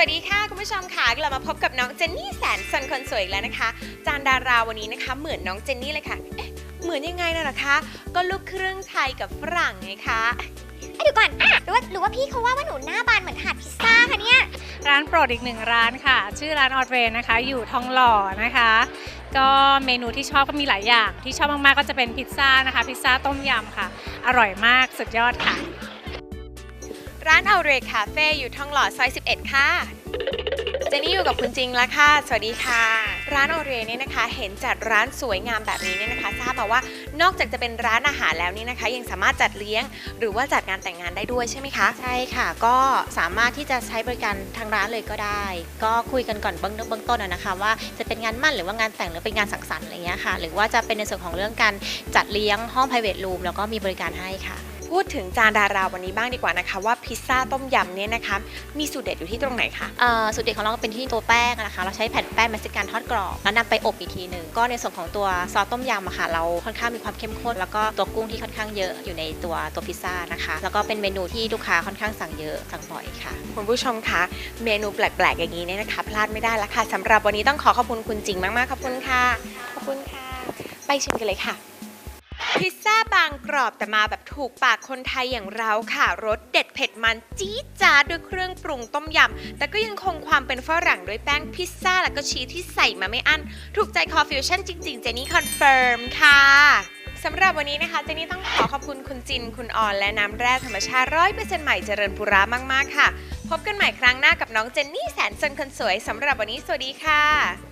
วัสดีค่ะ คุณผู้ชมค่ะกลับมาพบกับน้องเจนนี่แสนสนคนสวยอีกแล้วนะคะ จานดาราวันนี้นะคะ เหมือนน้องเจนนี่เลยค่ะเอ๊ะเหมือนยังไงน่ะล่ะคะ ก็ลูกครึ่งไทยกับฝรั่งไงคะเอ้ยเดี๋ยวก่อนหรือว่าหรือว่าพี่เขาว่าว่าหนูหน้าบานเหมือนถาดพิซซ่าคะเนี่ย ร้านโปรดอีกหนึ่งร้านค่ะ ชื่อร้านออดเรนนะคะ อยู่ทองหล่อนะคะ ก็เมนูที่ชอบก็มีหลายอย่าง ที่ชอบมากๆก็จะเป็นพิซซ่านะคะ พิซซ่าต้มยำค่ะ อร่อยมากสุดยอดค่ะ ร้านเอาเรคาเฟ่อยู่ทองหล่อซอย 11 ค่ะเจนนี่อยู่กับคุณจริงแล้วค่ะ สวัสดีค่ะ ร้านเอาเรเนี่ยนะคะ เห็นจัดร้านสวยงามแบบนี้เนี่ยนะคะ ทราบมาว่านอกจากจะเป็นร้านอาหารแล้วนี่นะคะ ยังสามารถจัดเลี้ยง หรือว่าจัดงานแต่งงานได้ด้วยใช่ไหมคะ ใช่ค่ะ ก็สามารถที่จะใช้บริการทางร้านเลยก็ได้ ก็คุยกันก่อนเบื้องเบื้องต้นนะคะ ว่าจะเป็นงานมั่นหรือว่างานแต่งหรือเป็นงานสังสรรค์อะไรเงี้ยค่ะ หรือว่าจะเป็นในส่วนของเรื่องการจัดเลี้ยงห้อง private room แล้วก็มีบริการให้ค่ะ พูดถึงจานดาราวันนี้บ้างดีกว่านะคะ ว่าพิซซ่าต้มยำเนี่ยนะคะมีสูตรเด็ดอยู่ที่ตรงไหนคะเอ่อสูตรเด็ดของเราก็เป็นที่ตัวแป้งนะคะ เราใช้แผ่นแป้งเม็กซิกันทอดกรอบแล้วนำไปอบอีกทีหนึ่งก็ในส่วนของตัวซอสต้มยำอะค่ะเราค่อนข้างมีความเข้มข้น แล้วก็ตัวกุ้งที่ค่อนข้างเยอะอยู่ในตัวตัวพิซซ่านะคะ แล้วก็เป็นเมนูที่ลูกค้าค่อนข้างสั่งเยอะสั่งบ่อยค่ะคุณผู้ชมคะเมนูแปลกๆ อย่างนี้เนี่ยนะคะพลาดไม่ได้ละค่ะสำหรับวันนี้ต้องขอขอบคุณคุณจริงมากๆขอบคุณค่ะขอบคุณค่ะ ไปชิมกันเลยค่ะ พิซซ่าบางกรอบแต่มาแบบถูกปากคนไทยอย่างเราค่ะรสเด็ดเผ็ดมันจี๊ดจ๊าดด้วยเครื่องปรุงต้มยำแต่ก็ยังคงความเป็นฝรั่งด้วยแป้งพิซซ่าแล้วก็ชีสที่ใส่มาไม่อั้น ถูกใจคอฟิวชั่นจริง ๆ เจนี่คอนเฟิร์มค่ะสำหรับวันนี้นะคะเจนี่ต้องขอขอบคุณคุณจิน คุณออน และน้ำแร่ธรรมชาติร้อยเปอร์เซ็นต์ใหม่เจริญปุรามาก ๆ ค่ะ พบกันใหม่ครั้งหน้ากับน้องเจนนี่แสนสนคนสวยสำหรับวันนี้สวัสดีค่ะ